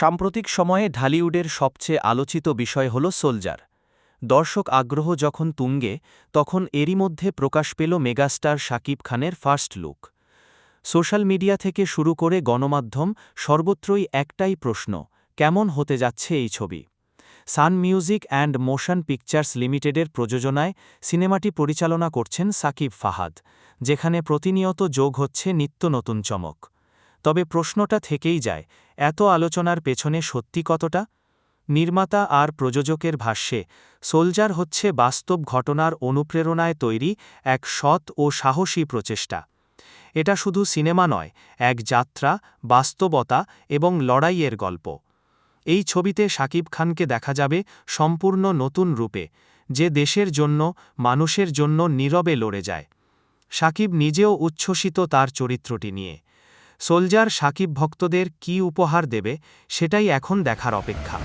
সাম্প্রতিক সময়ে ঢালিউডের সবচেয়ে আলোচিত বিষয় হল সোলজার। দর্শক আগ্রহ যখন তুঙ্গে, তখন এরই মধ্যে প্রকাশ পেল মেগাস্টার শাকিব খানের ফার্স্ট লুক। সোশ্যাল মিডিয়া থেকে শুরু করে গণমাধ্যম, সর্বত্রই একটাই প্রশ্ন, কেমন হতে যাচ্ছে এই ছবি? Sun Music and Motion Pictures লিমিটেডের প্রযোজনায় সিনেমাটি পরিচালনা করছেন সাকিব ফাহাদ, যেখানে প্রতিনিয়ত যোগ হচ্ছে নিত্য নতুন চমক। তবে প্রশ্নটা থেকেই যায়, এত আলোচনার পেছনে সত্যি কতটা? নির্মাতা আর প্রযোজকের ভাষ্যে, সোলজার হচ্ছে বাস্তব ঘটনার অনুপ্রেরণায় তৈরি এক সৎ ও সাহসী প্রচেষ্টা। এটা শুধু সিনেমা নয়, এক যাত্রা, বাস্তবতা এবং লড়াইয়ের গল্প। এই ছবিতে শাকিব খানকে দেখা যাবে সম্পূর্ণ নতুন রূপে, যে দেশের জন্য, মানুষের জন্য নীরবে লড়ে যায়। সাকিব নিজেও উচ্ছ্বসিত তার চরিত্রটি নিয়ে। সোলজার সাকিব ভক্তদের কি উপহার দেবে সেটাই এখন দেখার অপেক্ষা।